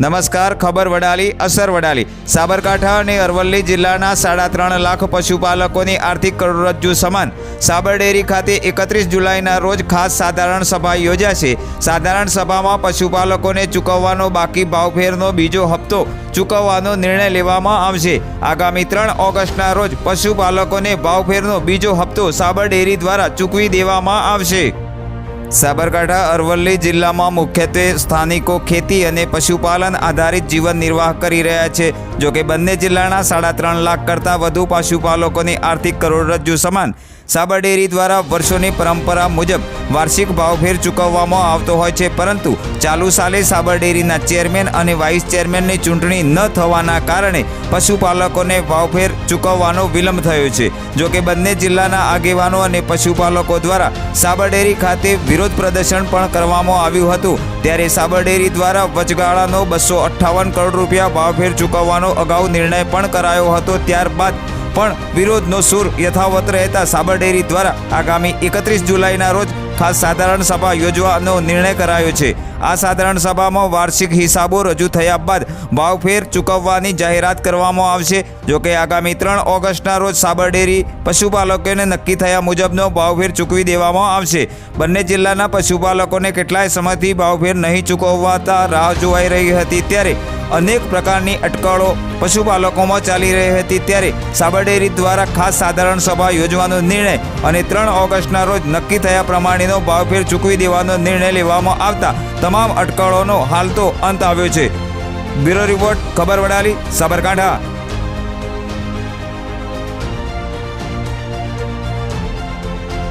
નમસ્કાર, ખબર વડાલી, અસર વડાલી. સાબરકાંઠા અને અરવલ્લી જિલ્લાના સાડા ત્રણ લાખ પશુપાલકોની આર્થિક કરોડરજ્જુ સમાન. સાબર ડેરી ખાતે એકત્રીસ જુલાઈના રોજ ખાસ સાધારણ સભા યોજાશે. સાધારણ સભામાં પશુપાલકોને ચૂકવવાનો બાકી ભાવફેરનો બીજો હપ્તો ચૂકવવાનો નિર્ણય લેવામાં આવશે. આગામી ત્રણ ઓગસ્ટના રોજ પશુપાલકોને ભાવફેરનો બીજો હપ્તો સાબર ડેરી દ્વારા ચૂકવી દેવામાં આવશે. સાબરકાંઠા, અરવલ્લી જિલ્લામાં મુખ્યત્વે સ્થાનિકો ખેતી અને પશુપાલન આધારિત જીવન નિર્વાહ કરી રહ્યા છે. જો કે બંને જિલ્લાના સાડા ત્રણ લાખ કરતાં વધુ પશુપાલકોની આર્થિક કરોડરજ્જુ સમાન સાબર ડેરી દ્વારા વર્ષોની પરંપરા મુજબ વાર્ષિક ભાવફેર ચૂકવવામાં આવતો હોય છે. પરંતુ ચાલુ સાલે સાબર ડેરીના ચેરમેન અને વાઇસ ચેરમેનની ચૂંટણી ન થવાના કારણે પશુપાલકોને ભાવફેર ચૂકવવાનો વિલંબ થયો છે. જોકે બંને જિલ્લાના આગેવાનો અને પશુપાલકો દ્વારા સાબર ડેરી ખાતે વિરોધ પ્રદર્શન પણ કરવામાં આવ્યું હતું. ત્યારે સાબરડેરી દ્વારા વચગાળાનો બસો અઠ્ઠાવન કરોડ રૂપિયા ભાવફેર ચૂકવવાનો અગાઉ નિર્ણય પણ કરાયો હતો. ત્યારબાદ પણ વિરોધનો સૂર યથાવત રહેતા સાબરડેરી દ્વારા આગામી એકત્રીસ જુલાઈના રોજ ખાસ સાધારણ સભા યોજવાનો નિર્ણય કરાયો છે. આ સાધારણ સભામાં વાર્ષિક હિસાબો રજૂ થયા બાદ ભાવફેર ચૂકવવાની જાહેરાત કરવામાં આવશે. જોકે આગામી ત્રણ ઓગસ્ટના રોજ સાબરડેરી પશુપાલકોને નક્કી થયા મુજબનો ભાવફેર ચૂકવી દેવામાં આવશે. બંને જિલ્લાના પશુપાલકોને કેટલાય સમયથી ભાવફેર નહીં ચૂકવવાતા રાહ જોવાઈ રહી હતી ત્યારે અનેક પ્રકારની અટકળો પશુપાલકોમાં ચાલી રહી હતી ત્યારે સાબરડેરી દ્વારા ખાસ સાધારણ સભા યોજવાનો નિર્ણય અને ત્રણ ઓગસ્ટના રોજ નક્કી થયા પ્રમાણેનો ભાવફેર ચૂકવી દેવાનો નિર્ણય લેવામાં આવતા તમામ અટકળોનો હાલ તો અંત આવ્યો છે. બ્યુરો રિપોર્ટ, ખબર વડાલી, સાબરકાંઠા.